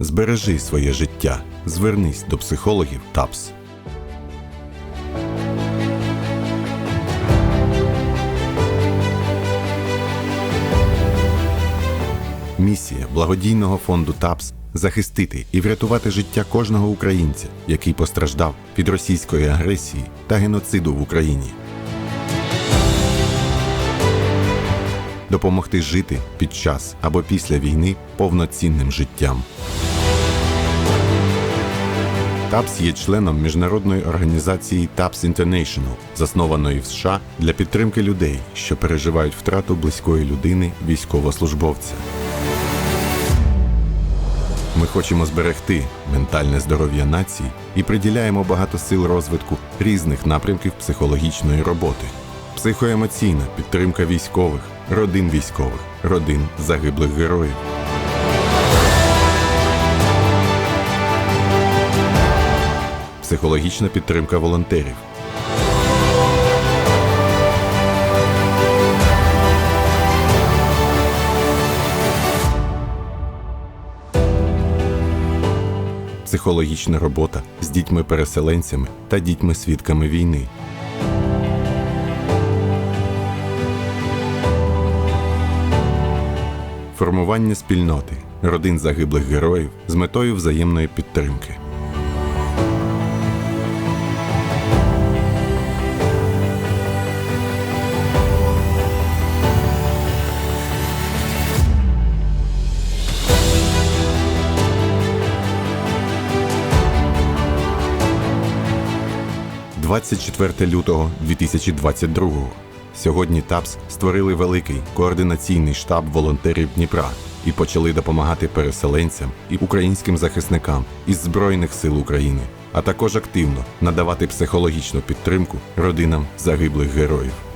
Збережи своє життя. Звернись до психологів ТАПС. Місія благодійного фонду ТАПС захистити і врятувати життя кожного українця, який постраждав від російської агресії та геноциду в Україні. Допомогти жити під час або після війни повноцінним життям. ТАПС є членом міжнародної організації TAPS International, заснованої в США для підтримки людей, що переживають втрату близької людини військовослужбовця. Ми хочемо зберегти ментальне здоров'я нації і приділяємо багато сил розвитку різних напрямків психологічної роботи. Психоемоційна підтримка військових, родин військових, родин загиблих героїв. Психологічна підтримка волонтерів. Психологічна робота з дітьми-переселенцями та дітьми-свідками війни. Формування спільноти родин загиблих героїв з метою взаємної підтримки. – 24 лютого 2022-го. Сьогодні ТАПС створили великий координаційний штаб волонтерів Дніпра і почали допомагати переселенцям і українським захисникам із Збройних сил України, а також активно надавати психологічну підтримку родинам загиблих героїв.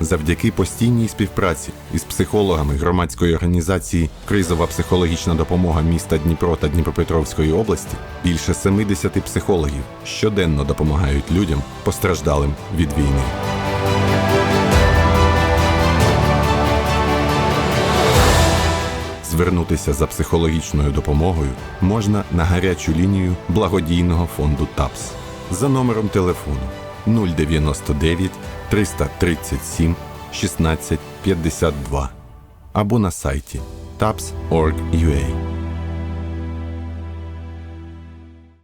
Завдяки постійній співпраці із психологами громадської організації Кризова психологічна допомога міста Дніпро та Дніпропетровської області більше 70 психологів щоденно допомагають людям, постраждалим від війни. Звернутися за психологічною допомогою можна на гарячу лінію благодійного фонду ТАПС за номером телефону 099 337 16 52 або на сайті taps.org.ua